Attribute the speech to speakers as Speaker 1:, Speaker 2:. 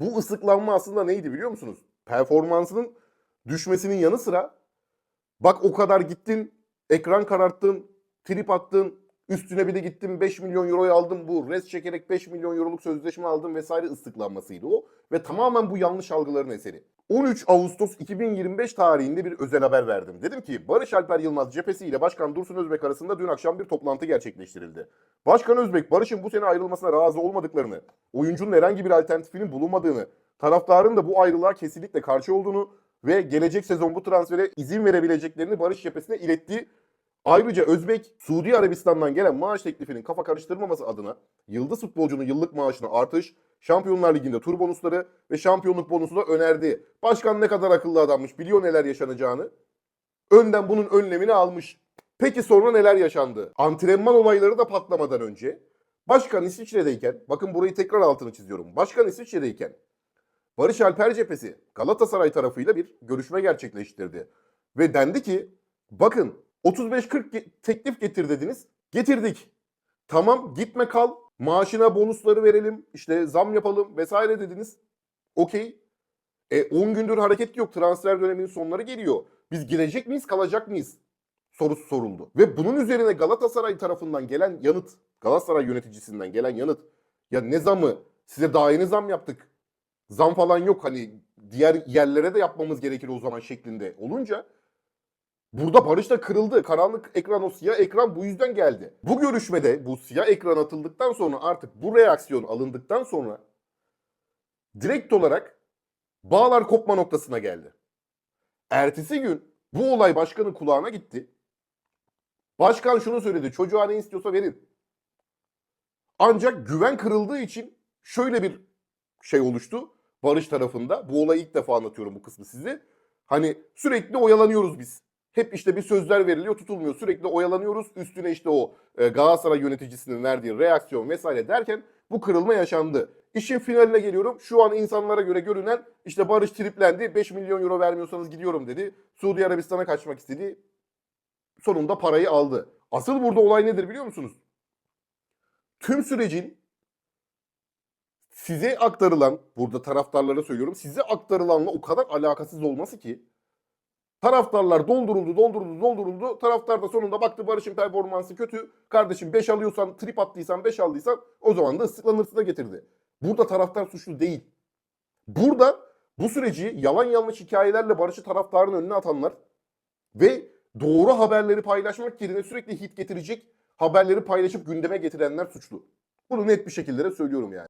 Speaker 1: Bu ıslıklanma aslında neydi biliyor musunuz? Performansının düşmesinin yanı sıra bak o kadar gittin, ekran kararttın, trip attın, üstüne bir de gittim 5 milyon euroyu aldım bu res çekerek 5 milyon euroluk sözleşme aldım vesaire ıslıklanmasıydı o. Ve tamamen bu yanlış algıların eseri. 13 Ağustos 2025 tarihinde bir özel haber verdim. Dedim ki Barış Alper Yılmaz cephesi ile Başkan Dursun Özbek arasında dün akşam bir toplantı gerçekleştirildi. Başkan Özbek Barış'ın bu sene ayrılmasına razı olmadıklarını, oyuncunun herhangi bir alternatifinin bulunmadığını, taraftarın da bu ayrılığa kesinlikle karşı olduğunu ve gelecek sezon bu transfere izin verebileceklerini Barış cephesine iletti. Ayrıca Özbek, Suudi Arabistan'dan gelen maaş teklifinin kafa karıştırmaması adına yıldız futbolcunun yıllık maaşına artış, Şampiyonlar Ligi'nde tur bonusları ve şampiyonluk bonusu da önerdi. Başkan ne kadar akıllı adammış, biliyor neler yaşanacağını. Önden bunun önlemini almış. Peki sonra neler yaşandı? Antrenman olayları da patlamadan önce Başkan İsviçre'deyken, bakın burayı tekrar altını çiziyorum. Başkan İsviçre'deyken Barış Alper cephesi Galatasaray tarafıyla bir görüşme gerçekleştirdi. Ve dendi ki bakın 35-40 ge- teklif getir dediniz. Getirdik. Tamam gitme kal. Maaşına bonusları verelim. işte zam yapalım vesaire dediniz. Okey. E 10 gündür hareket yok. Transfer döneminin sonları geliyor. Biz girecek miyiz kalacak mıyız? Sorusu soruldu. Ve bunun üzerine Galatasaray tarafından gelen yanıt, Galatasaray yöneticisinden gelen yanıt. Ya ne zamı? Size daha yeni zam yaptık. Zam falan yok hani diğer yerlere de yapmamız gerekir o zaman şeklinde olunca Burada Barış da kırıldı. Karanlık ekran o siyah ekran bu yüzden geldi. Bu görüşmede bu siyah ekran atıldıktan sonra artık bu reaksiyon alındıktan sonra direkt olarak bağlar kopma noktasına geldi. Ertesi gün bu olay başkanın kulağına gitti. Başkan şunu söyledi. Çocuğa ne istiyorsa verin. Ancak güven kırıldığı için şöyle bir şey oluştu. Barış tarafında. Bu olayı ilk defa anlatıyorum bu kısmı size. Hani sürekli oyalanıyoruz biz. Hep işte bir sözler veriliyor tutulmuyor. Sürekli oyalanıyoruz. Üstüne işte o e, Galatasaray yöneticisinin verdiği reaksiyon vesaire derken bu kırılma yaşandı. İşin finaline geliyorum. Şu an insanlara göre görünen işte Barış triplendi. 5 milyon euro vermiyorsanız gidiyorum dedi. Suudi Arabistan'a kaçmak istedi. Sonunda parayı aldı. Asıl burada olay nedir biliyor musunuz? Tüm sürecin size aktarılan, burada taraftarlara söylüyorum, size aktarılanla o kadar alakasız olması ki Taraftarlar dolduruldu, dolduruldu, dolduruldu. Taraftar da sonunda baktı Barış'ın performansı kötü. Kardeşim 5 alıyorsan, trip attıysan, 5 aldıysan o zaman da ıslıklanırsına getirdi. Burada taraftar suçlu değil. Burada bu süreci yalan yanlış hikayelerle Barış'ı taraftarın önüne atanlar ve doğru haberleri paylaşmak yerine sürekli hit getirecek haberleri paylaşıp gündeme getirenler suçlu. Bunu net bir şekilde de söylüyorum yani.